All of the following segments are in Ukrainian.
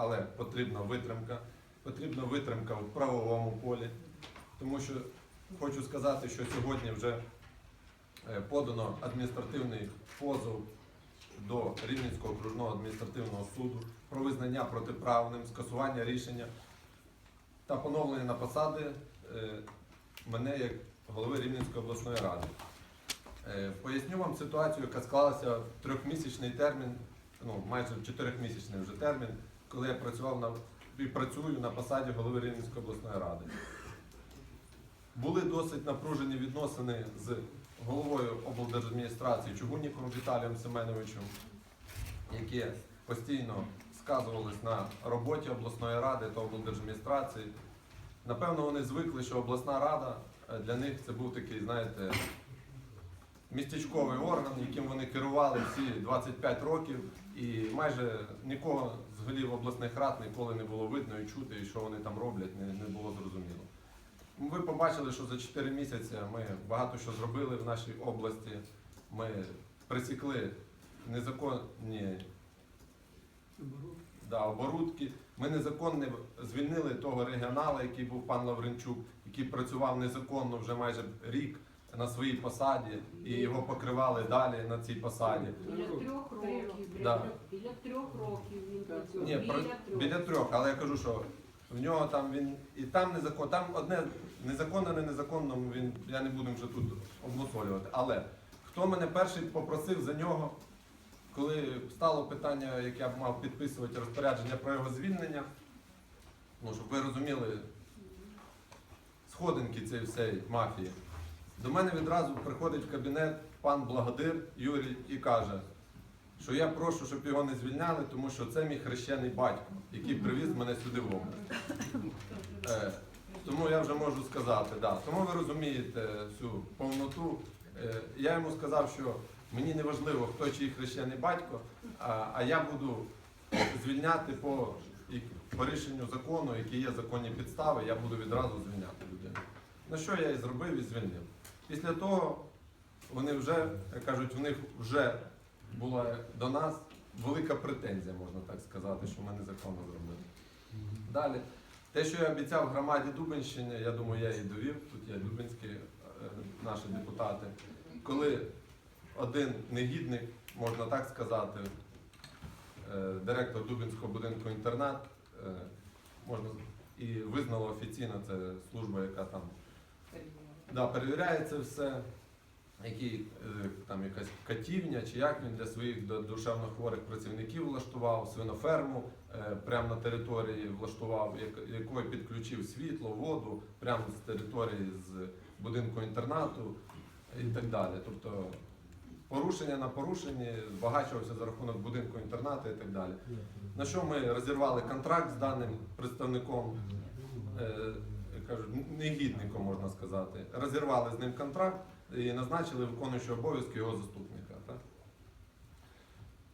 але потрібна витримка. Потрібна витримка в правовому полі. Тому що хочу сказати, що сьогодні вже е, подано адміністративний позов до Рівненського окружного адміністративного суду про визнання протиправним, скасування рішення та поновлення на посади е, мене як голови Рівненської обласної ради. Е, Поясню вам ситуацію, яка склалася в трьохмісячний термін, ну майже в чотирьохмісячний вже термін, коли я працював на і працюю на посаді голови Рівненської обласної ради. Були досить напружені відносини з головою облдержадміністрації Чугунніком Віталієм Семеновичем, які постійно сказувались на роботі обласної ради та облдержадміністрації. Напевно, вони звикли, що обласна рада е, для них це був такий, знаєте, містечковий орган, яким вони керували всі 25 років, і майже нікого з голів обласних рад ніколи не було видно і чути, і що вони там роблять, не, не було зрозуміло. Ви побачили, що за 4 місяці ми багато що зробили в нашій області. Ми присікли незаконні да, оборудки. Ми незаконно звільнили того регіонала, який був пан Лавренчук, який працював незаконно вже майже рік на своїй посаді, і його покривали далі на цій посаді. Біля трьох років. Да. Біля трьох років він працює. Ні, про- трьох. біля трьох, але я кажу, що в нього там він і там незаконно, там одне незаконне, не незаконно, він я не буду вже тут обмусолювати. Але хто мене перший попросив за нього, коли стало питання, як я б мав підписувати розпорядження про його звільнення, ну щоб ви розуміли сходинки цієї всієї мафії. До мене відразу приходить в кабінет пан Благодир Юрій і каже, що я прошу, щоб його не звільняли, тому що це мій хрещений батько, який привіз мене сюди в область. Е, тому я вже можу сказати, да. тому ви розумієте всю повноту. Е, я йому сказав, що мені не важливо, хто чий хрещений батько, а, а я буду звільняти по, по рішенню закону, які є законні підстави, я буду відразу звільняти людину. На що я і зробив і звільнив. Після того вони вже, як кажуть, в них вже була до нас велика претензія, можна так сказати, що ми незаконно зробили. Далі, те, що я обіцяв громаді Дубенщини, я думаю, я і довів, тут є дубинські е, наші депутати, коли один негідник, можна так сказати, е, директор Дубинського будинку інтернат, е, можна і визнала офіційно це служба, яка там Да, перевіряє це все, який е, там якась катівня, чи як він для своїх душевно хворих працівників влаштував, свиноферму е, прямо на території влаштував, як- якої підключив світло, воду прямо з території з будинку інтернату і так далі. Тобто порушення на порушенні збагачувався за рахунок будинку інтернату і так далі. На що ми розірвали контракт з даним представником е, кажуть, негідником, можна сказати. Розірвали з ним контракт і назначили виконуючого обов'язки його заступника. Так?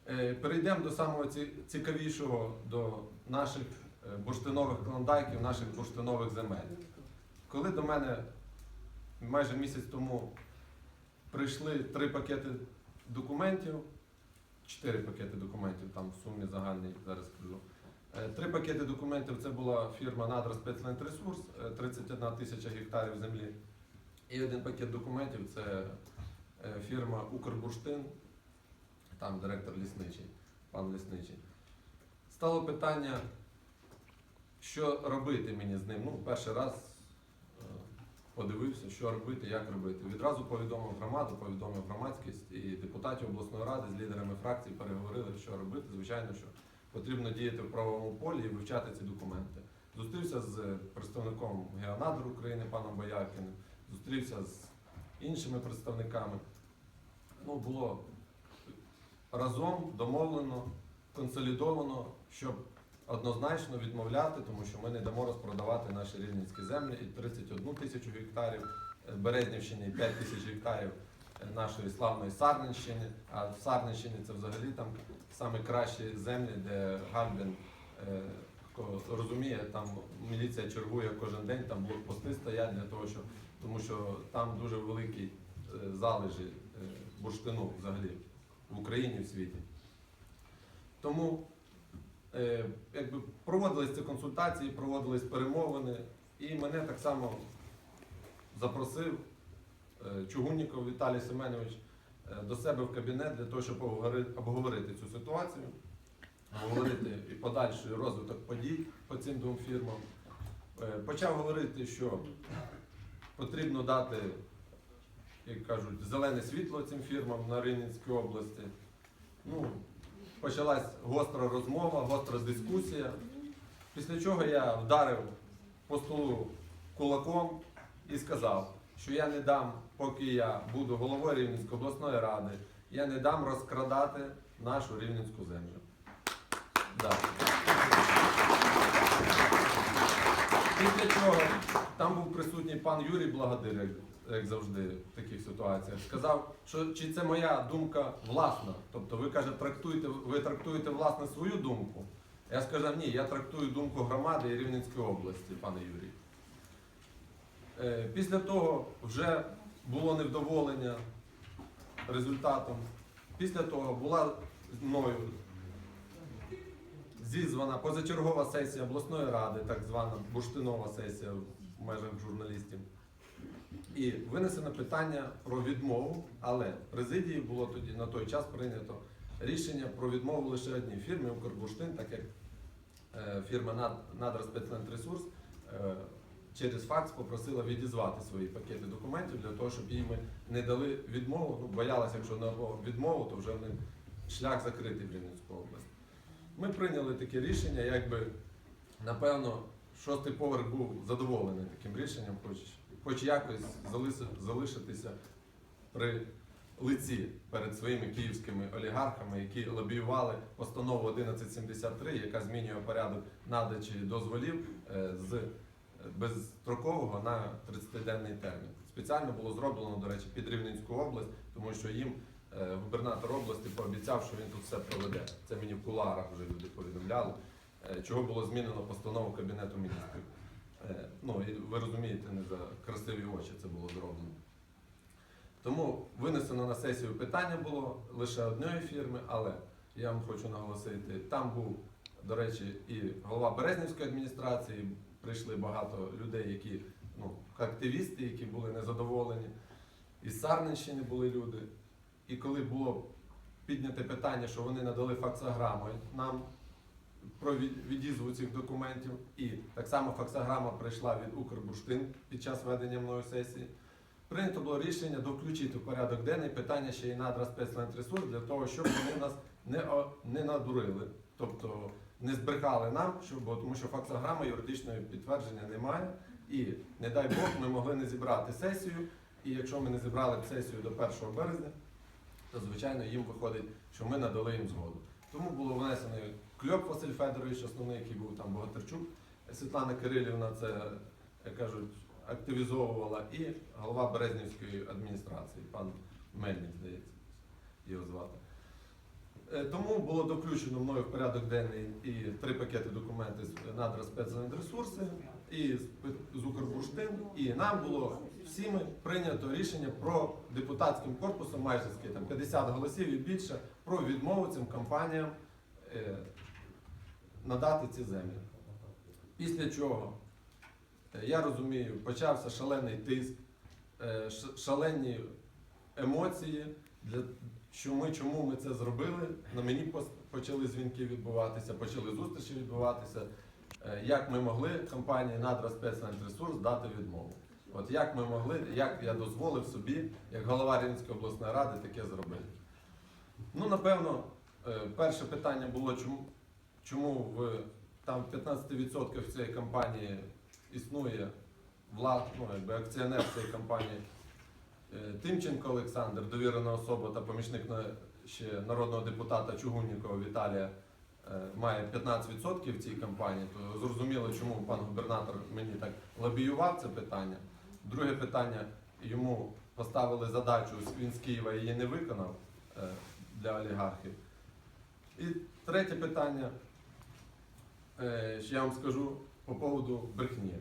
Е, Перейдемо до самого цікавішого, до наших е, бурштинових клондайків, наших бурштинових земель. Коли до мене майже місяць тому прийшли три пакети документів, чотири пакети документів, там в сумі загальній, зараз скажу. Е, Три пакети документів це була фірма Надра Спецлендресурс, е, 31 тисяча гектарів землі. І один пакет документів це е, фірма Укрбурштин, там директор лісничий, пан лісничий. Стало питання, що робити мені з ним. Ну, перший раз е, подивився, що робити, як робити. Відразу повідомив громаду, повідомив громадськість і депутатів обласної ради з лідерами фракцій переговорили, що робити. Звичайно, що потрібно діяти в правовому полі і вивчати ці документи. Зустрівся з представником Геонадр України, паном Бояркіним, зустрівся з іншими представниками. Ну, було разом домовлено, консолідовано, щоб однозначно відмовляти, тому що ми не дамо розпродавати наші рівненські землі і 31 тисячу гектарів е, Березнівщини і 5 тисяч гектарів нашої славної Сарненщини. А в Сарненщині це взагалі там саме кращі землі, де Гальбін е, розуміє, там міліція чергує кожен день, там блокпости стоять для того, щоб тому що там дуже великі е, залежі е, бурштину взагалі в Україні в світі. Тому якби проводились ці консультації, проводились перемовини, і мене так само запросив Чугунніков Віталій Семенович е, до себе в кабінет для того, щоб обговорити, обговорити цю ситуацію, обговорити і подальший розвиток подій по цим двом фірмам. Е, Почав говорити, що потрібно дати, як кажуть, зелене світло цим фірмам на Рівненській області. Ну, почалась гостра розмова, гостра дискусія. Після чого я вдарив по столу кулаком і сказав, що я не дам, поки я буду головою Рівненської обласної ради, я не дам розкрадати нашу рівненську землю. Да. Після чого там був присутній пан Юрій Благодир, як, завжди в таких ситуаціях, сказав, що чи це моя думка власна. Тобто ви каже, трактуєте, ви трактуєте власне свою думку. Я сказав, ні, я трактую думку громади і Рівненської області, пане Юрій. Е, Після того вже було невдоволення результатом. Після того була мною зізвана позачергова сесія обласної ради, так звана бурштинова сесія в межах журналістів. І винесено питання про відмову, але в президії було тоді на той час прийнято рішення про відмову лише одній фірмі Укрбурштин, так як е, фірма «Над- Надра Спецлендресурс е, через факс попросила відізвати свої пакети документів для того, щоб їм не дали відмову. Ну, боялася, якщо на відмову, то вже в них шлях закритий в Рівненську область. Ми прийняли таке рішення, якби напевно шостий поверх був задоволений таким рішенням, хоч, хоч якось залишитися при лиці перед своїми київськими олігархами, які лобіювали постанову 1173, яка змінює порядок надачі дозволів е, з безстрокового на 30-денний термін. Спеціально було зроблено, до речі, під Рівненську область, тому що їм е, губернатор області пообіцяв, що він тут все проведе. Це мені в куларах вже люди повідомляли, е, чого було змінено постанову Кабінету міністрів. Е, Ну, і ви розумієте, не за красиві очі це було зроблено. Тому винесено на сесію питання було лише однієї фірми, але я вам хочу наголосити, там був, до речі, і голова Березнівської адміністрації, прийшли багато людей, які ну, активісти, які були незадоволені. Із Сарненщини були люди. І коли було підняте питання, що вони надали факсограму нам про від- відізву цих документів, і так само факсограма прийшла від Укрбурштин під час ведення мною сесії. Прийнято було рішення довключити в порядок денний питання ще й надра спецлендресурс для того, щоб вони нас не, не надурили, тобто не збрехали нам, щоб, бо- тому що факсограма юридичного підтвердження немає. І не дай Бог, ми могли не зібрати сесію. І якщо ми не зібрали б сесію до 1 березня, то звичайно їм виходить, що ми надали їм згоду. Тому було внесено Кльоп Василь Федорович, основний, який був там Богатирчук, Світлана Кирилівна це, як кажуть, активізовувала, і голова Березнівської адміністрації, пан Мельник, здається, його звати. Е, Тому було доключено мною в порядок денний і три пакети документів з надра спецресурси, і з Укрбурштин, і нам було всіми прийнято рішення про депутатським корпусом, майже там 50 голосів і більше, про відмову цим компаніям е, надати ці землі. Після чого, е, я розумію, почався шалений тиск, шалені емоції, для, що ми, чому ми це зробили. На мені почали дзвінки відбуватися, почали зустрічі відбуватися. Е, Як ми могли компанії Надра Спецлендресурс дати відмову? От як ми могли, як я дозволив собі, як голова Рівненської обласної ради, таке зробити? Ну, напевно, е, перше питання було, чому, чому в там 15% цієї компанії існує влад, ну, якби акціонер цієї компанії Тимченко Олександр, довірена особа та помічник ще народного депутата Чугуннікова Віталія, е, має 15% в цій компанії, то зрозуміло, чому пан губернатор мені так лобіював це питання. Друге питання, йому поставили задачу, він з Києва її не виконав е, для олігархів. І третє питання, е, що я вам скажу по поводу брехні.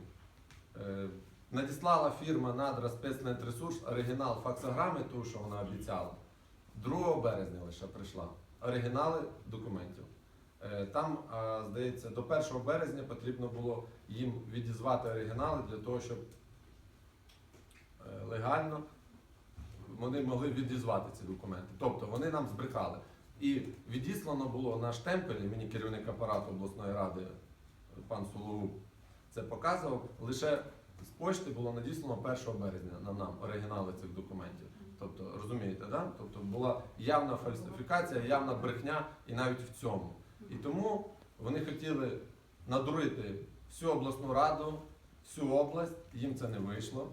Е, Надіслала фірма Надра Спецнетресурс оригінал факсограми, ту, що вона обіцяла. 2 березня лише прийшла. Оригінали документів. Е, Там, здається, до 1 березня потрібно було їм відізвати оригінали для того, щоб е, легально вони могли відізвати ці документи. Тобто вони нам збрехали. І відіслано було на штемпелі, мені керівник апарату обласної ради, пан Сологуб, це показував. Лише з почти було надіслано 1 березня на нам оригінали цих документів. Тобто, розумієте, да? Тобто була явна фальсифікація, явна брехня і навіть в цьому. І тому вони хотіли надурити всю обласну раду, всю область, їм це не вийшло.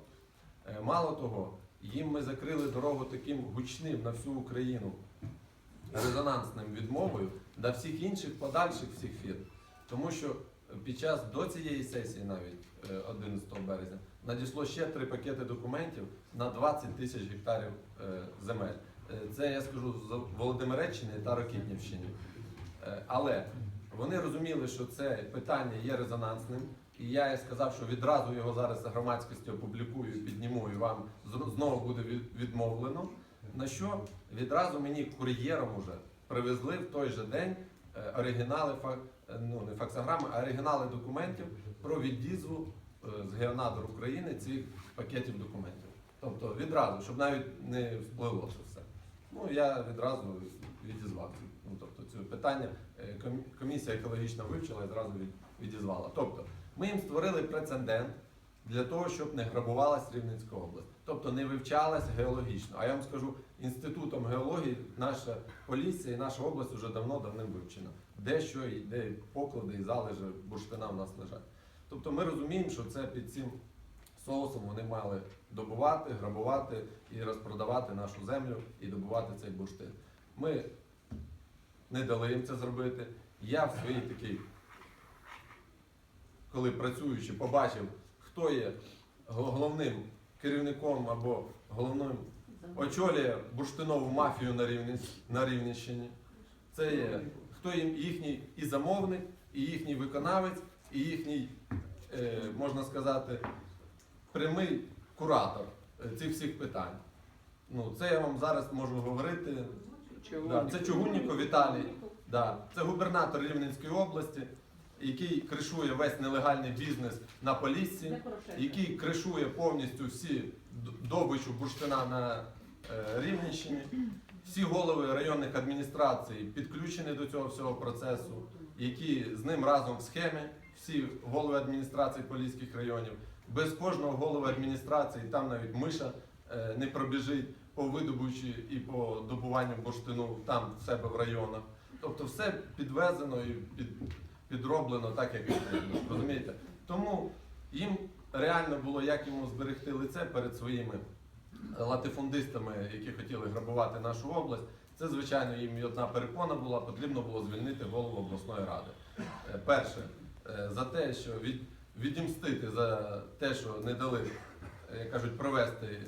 Е, Мало того, їм ми закрили дорогу таким гучним на всю Україну резонансним відмовою до всіх інших подальших всіх фірм. Тому що під час до цієї сесії, навіть е, 11 березня, надійшло ще три пакети документів на 20 тисяч гектарів е, земель. Е, Це я скажу з Володимиреччини та Рокітнівщини. Е, Але вони розуміли, що це питання є резонансним, і я сказав, що відразу його зараз громадськості опублікую, підніму і вам знову буде відмовлено. На що відразу мені кур'єром уже привезли в той же день е, оригінали е, ну не факсограми, а оригінали документів про відізву е, з Геонадр України цих пакетів документів. Тобто відразу, щоб навіть не всплило це все. Ну я відразу відізвав. Ну тобто це питання е, комісія екологічна вивчила і зразу відізвала. Тобто ми їм створили прецедент для того, щоб не грабувалась Рівненська область. Тобто не вивчалась геологічно. А я вам скажу, інститутом геології наша Полісся і наша область вже давно давним вивчена. Де що і де поклади і залежи бурштина в нас лежать. Тобто ми розуміємо, що це під цим соусом вони мали добувати, грабувати і розпродавати нашу землю і добувати цей бурштин. Ми не дали їм це зробити. Я в своїй такій, коли працюючи, побачив, хто є головним керівником або головним очолює бурштинову мафію на, Рівні, на Рівненщині. Це є хто їм їхній і замовник, і їхній виконавець, і їхній, е, можна сказати, прямий куратор е, цих всіх питань. Ну, це я вам зараз можу говорити. Да, це Чугунніко Віталій, да, це губернатор Рівненської області, який кришує весь нелегальний бізнес на Поліссі, який кришує повністю всі добичу бурштина на е, Рівненщині. Всі голови районних адміністрацій підключені до цього всього процесу, які з ним разом в схемі, всі голови адміністрацій Поліських районів. Без кожного голови адміністрації там навіть миша е, не пробіжить по видобучі і по добуванню бурштину там в себе в районах. Тобто все підвезено і під, підроблено так, як. Розумієте? Тому їм реально було як йому зберегти лице перед своїми латифундистами, які хотіли грабувати нашу область. Це, звичайно, їм одна перепона була, потрібно було звільнити голову обласної ради. Е, Перше, е, за те, що від, відімстити за те, що не дали, е, кажуть, провести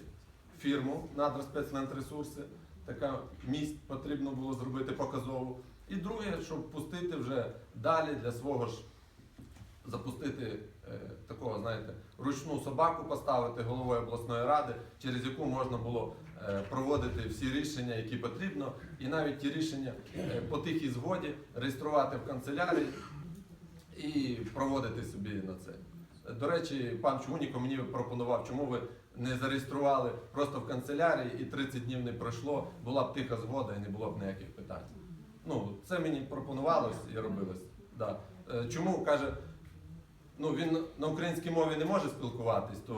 фірму Надроспецлентресурси. Така місць потрібно було зробити показову. І друге, щоб пустити вже далі для свого ж запустити такого, знаєте, ручну собаку поставити головою обласної ради, через яку можна було е, проводити всі рішення, які потрібно, і навіть ті рішення е, по тихій згоді реєструвати в канцелярії і проводити собі на це. До речі, пан Чугуніко мені пропонував, чому ви не зареєстрували просто в канцелярії і 30 днів не пройшло, була б тиха згода і не було б ніяких питань. Ну, це мені пропонувалось і робилось. Да. Е, Чому каже, ну він на українській мові не може спілкуватись, то